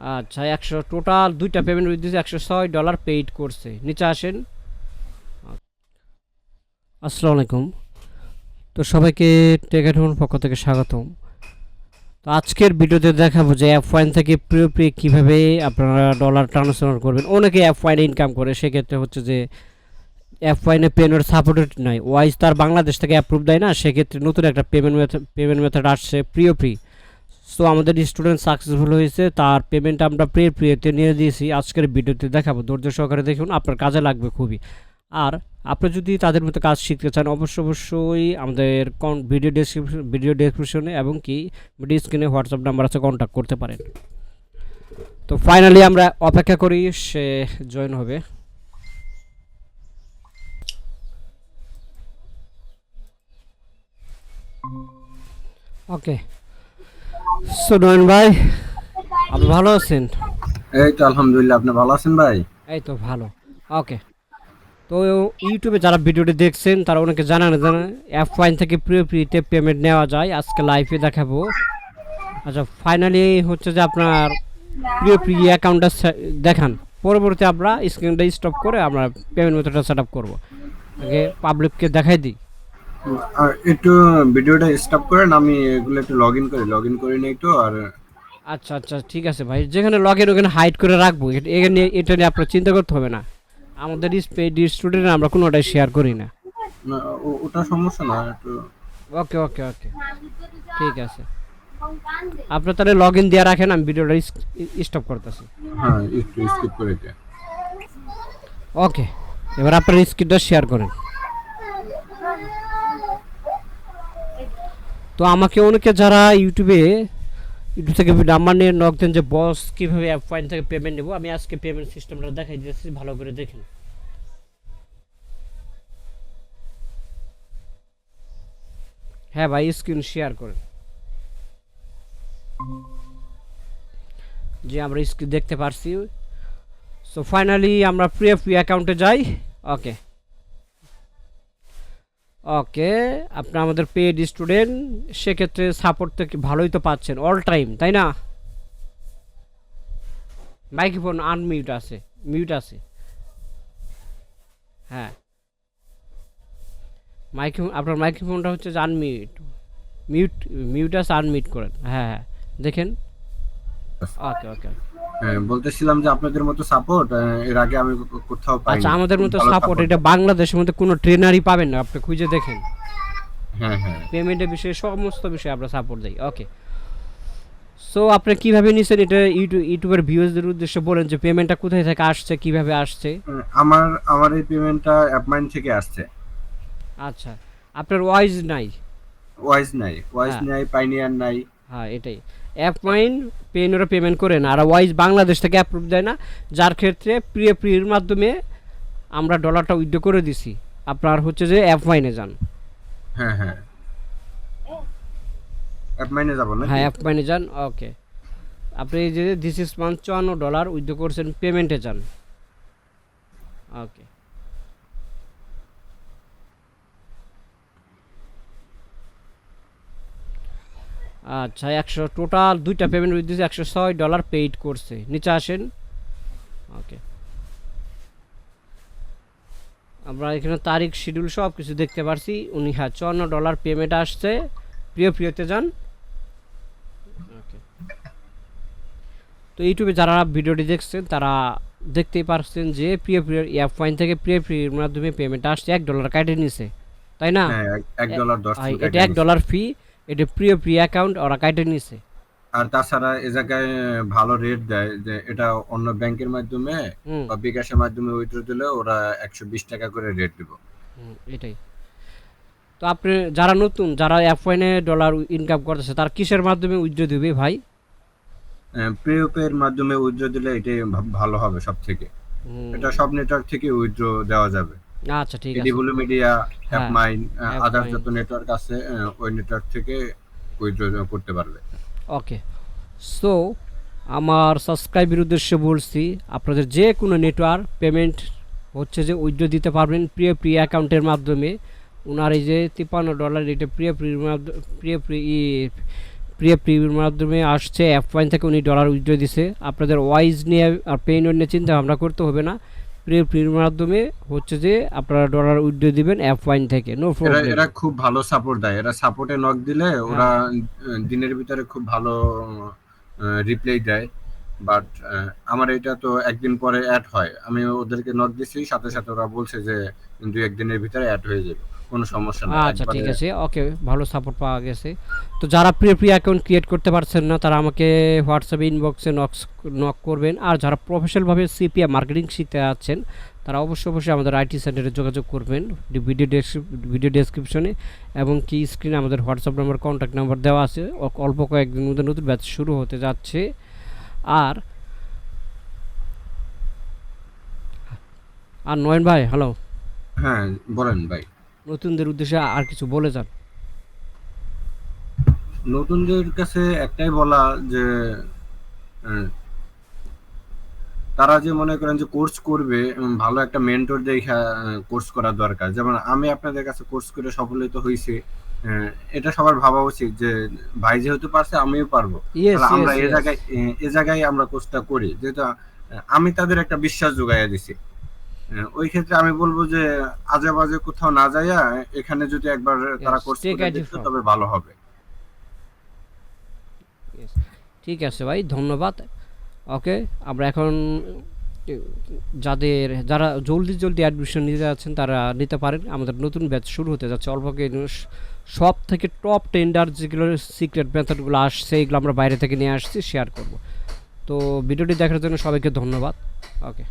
আচ্ছা একশো টোটাল দুইটা পেমেন্ট দিয়েছে একশো ছয় ডলার পেইড করছে। নিচে আসেন। আসসালামু আলাইকুম। তো সবাইকে টেকেটন পক্ষ থেকে স্বাগতম। তো আজকের ভিডিওতে দেখাবো যে অ্যাপ ওয়াইন থেকে প্রিয় প্রিয় কীভাবে আপনারা ডলার ট্রান্সফার করবেন। অনেকে অ্যাপ ওয়াইনে ইনকাম করে, সেক্ষেত্রে হচ্ছে যে অ্যাপ ওয়াইনে পেমেন্ট সাপোর্টেড নয়। ওয়াইজ তার বাংলাদেশ থেকে অ্যাপ্রুভ দেয় না, সেক্ষেত্রে নতুন একটা পেমেন্ট মেথড পেমেন্ট মেথড আসছে প্রিয় প্রি সো আমাদের স্টুডেন্ট সাকসেসফুল হয়েছে, তার পেমেন্ট আমরা প্রে প্রিয়তে নিয়ে দিয়েছি। আজকের ভিডিওতে দেখাবো, ধৈর্য সহকারে দেখুন, আপনার কাজে লাগবে খুবই। আর আপনি যদি তাদের মতো কাজ শিখতে চান অবশ্যই অবশ্যই আমাদের কন ভিডিও ডেসক্রিপশন ভিডিও ডেসক্রিপশনে এবং কি ভিডিও স্ক্রিনে হোয়াটসঅ্যাপ নাম্বার আছে কন্ট্যাক্ট করতে পারেন। তো ফাইনালি আমরা অপেক্ষা করি, সে জয়েন হবে। ওকে সো নয়ন ভাই আপনি ভালো আছেন? এই তো আলহামদুলিল্লাহ আপনি ভালো আছেন ভাই? এই তো ভালো ওকে। তো ইউটিউবে যারা ভিডিওটি দেখছেন তারা অনেকে জানা না জানা অ্যাপ ফাইন থেকে প্রিয় প্রিতে পেমেন্ট নেওয়া যায় আজকে লাইভে দেখাবো। আচ্ছা ফাইনালি হচ্ছে যে আপনার প্রিয় প্রি অ্যাকাউন্টটা দেখান। পরবর্তী আমরা স্ক্রিনটা স্টপ করে আমরা পেমেন্ট মেথডটা সেট আপ করব। আগে পাবলিককে দেখাই দিই। একটু ভিডিওটা স্টপ করেন আমি এগুলো একটু লগ ইন করি লগ ইন করি না একটু আর আচ্ছা আচ্ছা ঠিক আছে ভাই। যেখানে লগের ওখানে হাইড করে রাখব। এ- এখানে এটা নিয়ে আপনার চিন্তা করতে হবে না। আমাদের স্পেড স্টুডেন্ট আমরা কোনোটাই শেয়ার করি না। ওটা সমস্যা না একটু ওকে ওকে ওকে ঠিক আছে। আপনার তাহলে লগ ইন দিয়ে রাখেন আমি ভিডিওটা স্টপ করতেছি। হ্যাঁ একটু স্কিপ করে ওকে এবার আপনার স্ক্রিনটা শেয়ার করেন। তো আমাকে অনেকে যারা ইউটিউবে ইউটিউব থেকে নাম্বার নিয়ে নক দেন যে বস কীভাবে অ্যাপ ফাইন থেকে পেমেন্ট নেব? আমি আজকে পেমেন্ট সিস্টেমটা দেখাই দিয়েছি ভালো করে দেখেন। হ্যাঁ ভাই স্ক্রিন শেয়ার করেন। যে আমরা স্ক্রিন দেখতে পারছি। সো ফাইনালি আমরা প্রি এফ অ্যাকাউন্টে যাই। ওকে ওকে, আপনি আমাদের পেড স্টুডেন্ট সেক্ষেত্রে সাপোর্ট থেকে ভালোই তো পাচ্ছেন অল টাইম তাই না? মাইক্রোফোন আনমিউট আছে মিউট আছে। হ্যাঁ। মাইক্রোফোন আপনার মাইক্রোফোনটা হচ্ছে আনমিউট মিউট মিউট আছে আনমিউট করেন। হ্যাঁ হ্যাঁ দেখেন। ওকে ওকে। হ্যাঁ, বলতেছিলাম যে আপনাদের মতো সাপোর্ট এর আগে আমি কোথাও পাইনি। আচ্ছা আমাদের মতো সাপোর্ট এটা বাংলাদেশের মধ্যে কোনো ট্রেনারই পাবেন না আপনি খুঁজে দেখেন। হ্যাঁ হ্যাঁ। পেমেন্টের বিষয়ে সমস্ত বিষয়ে আমরা সাপোর্ট দিই ওকে সো আপনি কীভাবে নিছেন এটা? ইউটিউব ইউটিউবের ভিউয়ারদের উদ্দেশ্যে বলেন যে পেমেন্টটা কোথায় থেকে আসছে কীভাবে আসছে? আমার আমার এই পেমেন্টটা অ্যাপমাইন থেকে আসছে। আচ্ছা আপনার ওয়াইজ নাই। ওয়াইজ নাই ওয়াইজ হ্যাঁ। নাই পাইনিয়ার নাই। হ্যাঁ এটাই। অ্যাপ মাইন পেন ওরা পেমেন্ট করে না। আর ওয়াইজ বাংলাদেশ থেকে অ্যাপ্রুভ দেয় না। যার ক্ষেত্রে প্রিয় প্রিয়ের মাধ্যমে আমরা ডলারটা উইথড্র করে দিছি। আপনার হচ্ছে যে অ্যাপ মাইনে যান। হ্যাঁ হ্যাঁ। অ্যাপমাইনে যাব না হ্যাঁ অ্যাপ মাইনে যান। ওকে আপনি যে দিস মান্থ চুয়ান্ন ডলার উইথড্র করছেন পেমেন্টে যান। ওকে আচ্ছা একশো টোটাল দুইটা পেমেন্ট দিয়েছে একশো ছয় ডলার পেইড করছে। নিচে আসেন। ওকে আমরা এখানে তারিখ শিডিউল সব কিছু দেখতে পারছি। উনি হ্যাঁ চুয়ান্ন ডলার পেমেন্ট আসছে। প্রিয় প্রিয়তে যান। ওকে তো ইউটিউবে যারা ভিডিওটি দেখছেন তারা দেখতেই পারছেন যে প্রিয় প্রিয় অ্যাপ ফাইন থেকে প্রিয় প্রিয়ের মাধ্যমে পেমেন্ট আসছে। এক ডলার কাটে নিছে। তাই না? হ্যাঁ এক- ডলার এটা এক ডলার ফি এটা প্রিয় প্রিয় অ্যাকাউন্ট ওরা কাটে নিছে। আর তাছাড়া এ জায়গায় ভালো রেট দেয় যে এটা অন্য ব্যাংকের মাধ্যমে বা বিকাশের মাধ্যমে উইথড্র দিলে ওরা একশো বিশ টাকা করে রেট দিব। হুম, এটাই। তো আপনি যারা নতুন যারা ফাইনে ডলার ইনকাম করতেছে তার কিসের মাধ্যমে উইথড্র দিবে ভাই? প্রিপের মাধ্যমে উইথড্র দিলে এটাই ভালো হবে সব থেকে এটা সব নেটওয়ার্ক থেকে উইথড্র দেওয়া যাবে। আচ্ছা ঠিক আছে। এডিবুল মিডিয়া অ্যাপমাইন Appmine। আদার যত নেটওয়ার্ক আছে ওই নেটওয়ার্ক থেকে উইথড্র করতে পারবে। ওকে সো আমার সাবস্ক্রাইবের উদ্দেশ্যে বলছি আপনাদের যে কোনো নেটওয়ার্ক পেমেন্ট হচ্ছে যে উইথড্র দিতে পারবেন প্রিয় প্রিয় অ্যাকাউন্টের মাধ্যমে। ওনার এই যে তিপ্পান্ন ডলার এটা প্রিয় প্রিয় প্রিয় প্রিয় প্রিয় প্রিভিউর মাধ্যমে আসছে অ্যাপ পয়েন্ট থেকে উনি ডলার উইথড্র দিছে। আপনাদের ওয়াইজ নিয়ে আর পেইন নিয়ে চিন্তা ভাবনা করতে হবে না। প্রিয় প্রিভিউর মাধ্যমে হচ্ছে যে আপনারা ডলার উইথড্র দিবেন অ্যাপ ওয়াইন থেকে নো প্রবলেম এরা খুব ভালো সাপোর্ট দেয়। এরা সাপোর্টে নক দিলে ওরা দিনের ভিতরে খুব ভালো রিপ্লাই দেয়। বাট আমার এটা তো একদিন পরে অ্যাড হয়। আমি ওদেরকে নক দিছি সাথে সাথে ওরা বলছে যে দুই একদিনের ভিতরে অ্যাড হয়ে যাবে। কোনো সমস্যা না। আচ্ছা ঠিক আছে। ওকে ভালো সাপোর্ট পাওয়া গেছে। তো যারা প্রিয় প্রিয় অ্যাকাউন্ট ক্রিয়েট করতে পারছেন না তারা আমাকে হোয়াটসঅ্যাপে ইনবক্সে নকস নক করবেন। আর যারা প্রফেশনালভাবে সিপিএ মার্কেটিং শিখতে যাচ্ছেন তারা অবশ্যই অবশ্যই আমাদের আইটি সেন্টারে যোগাযোগ করবেন। ভিডিও ভিডিও ডেসক্রিপশনে এবং কি স্ক্রিনে আমাদের হোয়াটসঅ্যাপ নাম্বার কন্ট্যাক্ট নাম্বার দেওয়া আছে। অল্প কয়েকদিন মধ্যে নতুন ব্যাচ শুরু হতে যাচ্ছে। আর আর নয়ন ভাই হ্যালো হ্যাঁ বলেন ভাই। নতুনদের উদ্দেশ্যে আর কিছু বলে যান। নতুনদের কাছে একটাই বলা যে তারা যে মনে করেন যে কোর্স করবে ভালো একটা মেন্টর দেখে কোর্স করা দরকার। যেমন আমি আপনাদের কাছে কোর্স করে সফলিত হয়েছি। এটা সবার ভাবা উচিত যে ভাই যেহেতু পারছে আমিও পারব। আমরা এ জায়গায় এ- জায়গায় আমরা কোর্সটা করি। যেহেতু আমি তাদের একটা বিশ্বাস যোগাইয়া দিছি। ওই ক্ষেত্রে আমি বলব যে আজে বাজে কোথাও না যাইয়া এখানে যদি একবার তারা কোর্স করে তবে ভালো হবে। ঠিক আছে ভাই ধন্যবাদ। ওকে আমরা এখন যাদের, যারা জলদি জলদি অ্যাডমিশন নিতে যাচ্ছেন, তারা নিতে পারেন। আমাদের নতুন ব্যাচ শুরু হতে যাচ্ছে। অল্প সব থেকে টপ টেন্ডার যেগুলো সিক্রেট মেথডগুলো আসছে, এগুলো আমরা বাইরে থেকে নিয়ে আসছি শেয়ার করব। তো ভিডিওটি দেখার জন্য সবাইকে ধন্যবাদ। ওকে